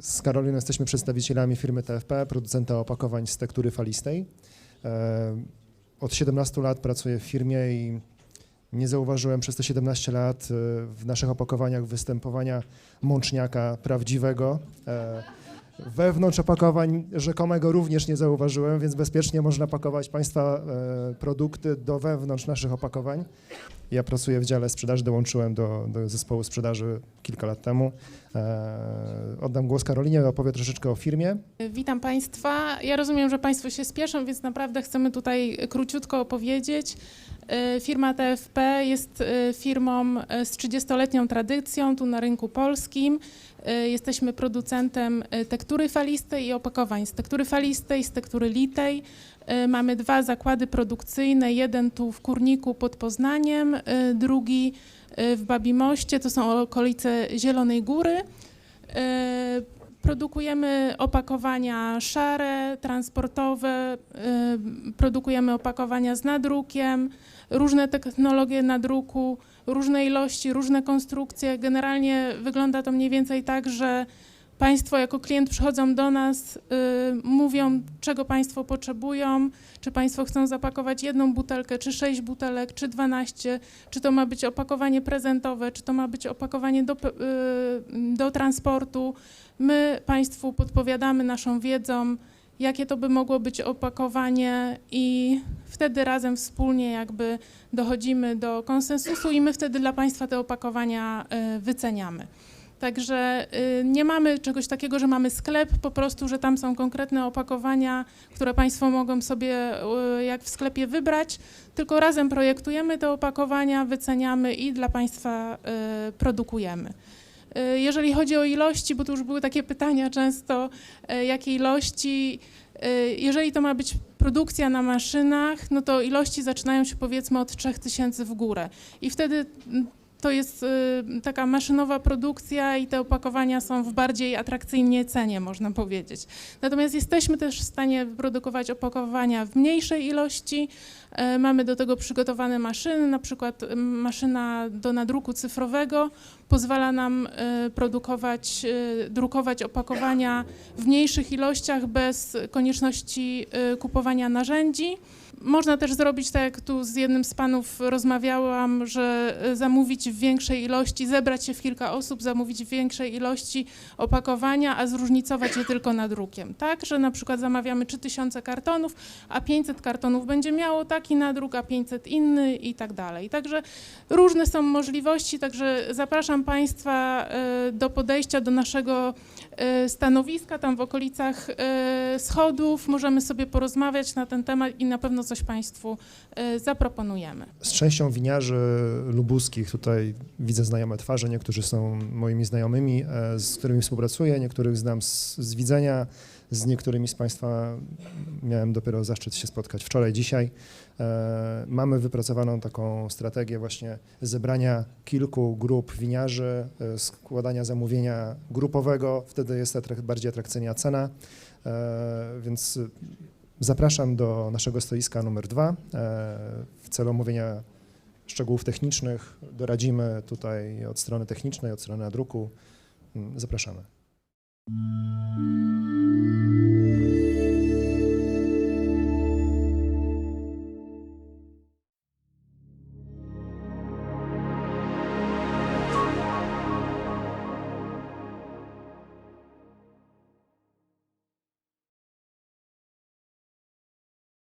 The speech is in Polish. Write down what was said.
Z Karoliną jesteśmy przedstawicielami firmy TFP, producenta opakowań z tektury falistej. E, Od 17 lat pracuję w firmie i nie zauważyłem przez te 17 lat e, w naszych opakowaniach występowania mączniaka prawdziwego. Wewnątrz opakowań rzekomego również nie zauważyłem, więc bezpiecznie można pakować Państwa e, produkty do wewnątrz naszych opakowań. Ja pracuję w dziale sprzedaży, dołączyłem do, do zespołu sprzedaży kilka lat temu. E, Oddam głos Karolinie, opowie troszeczkę o firmie. Witam Państwa. Ja rozumiem, że Państwo się spieszą, więc naprawdę chcemy tutaj króciutko opowiedzieć. E, Firma TFP jest e, firmą e, z 30-letnią tradycją tu na rynku polskim. Jesteśmy producentem tektury falistej i opakowań z tektury falistej, z tektury litej. Mamy dwa zakłady produkcyjne, jeden tu w Kurniku pod Poznaniem, drugi w Babimoście, to są okolice Zielonej Góry. Produkujemy opakowania szare, transportowe, y, produkujemy opakowania z nadrukiem, różne technologie nadruku, różne ilości, różne konstrukcje. Generalnie wygląda to mniej więcej tak, że Państwo jako klient przychodzą do nas, y, mówią, czego Państwo potrzebują, czy Państwo chcą zapakować jedną butelkę, czy sześć butelek, czy 12, czy to ma być opakowanie prezentowe, czy to ma być opakowanie do, y, do transportu. My Państwu podpowiadamy naszą wiedzą, jakie to by mogło być opakowanie i wtedy razem wspólnie jakby dochodzimy do konsensusu i my wtedy dla Państwa te opakowania y, wyceniamy. Także y, nie mamy czegoś takiego, że mamy sklep, po prostu, że tam są konkretne opakowania, które Państwo mogą sobie y, jak w sklepie wybrać, tylko razem projektujemy te opakowania, wyceniamy i dla Państwa y, produkujemy. Jeżeli chodzi o ilości, bo tu już były takie pytania często, jakie ilości, jeżeli to ma być produkcja na maszynach, no to ilości zaczynają się powiedzmy od 3000 w górę i wtedy to jest y, taka maszynowa produkcja i te opakowania są w bardziej atrakcyjnej cenie, można powiedzieć. Natomiast jesteśmy też w stanie wyprodukować opakowania w mniejszej ilości. E, Mamy do tego przygotowane maszyny, na przykład y, maszyna do nadruku cyfrowego pozwala nam y, produkować, y, drukować opakowania w mniejszych ilościach bez konieczności y, kupowania narzędzi. Można też zrobić tak, jak tu z jednym z panów rozmawiałam, że y, zamówić w większej ilości, zebrać się w kilka osób, zamówić w większej ilości opakowania, a zróżnicować je tylko nadrukiem. Tak, że na przykład zamawiamy 3000 kartonów, a 500 kartonów będzie miało taki nadruk, a 500 inny i tak dalej. Także różne są możliwości, także zapraszam Państwa y, do podejścia do naszego y, stanowiska tam w okolicach schodów. Możemy sobie porozmawiać na ten temat i na pewno coś Państwu y, zaproponujemy. Z częścią winiarzy lubuskich tutaj widzę znajome twarze, niektórzy są moimi znajomymi, e, z którymi współpracuję, niektórych znam z, z widzenia, z niektórymi z Państwa miałem dopiero zaszczyt się spotkać wczoraj, dzisiaj. E, Mamy wypracowaną taką strategię właśnie zebrania kilku grup winiarzy, e, składania zamówienia grupowego, wtedy jest bardziej atrakcyjna cena, więc zapraszam do naszego stoiska numer dwa e, w celu omówienia szczegółów technicznych. Doradzimy tutaj od strony technicznej, od strony nadruku. Mm, Zapraszamy.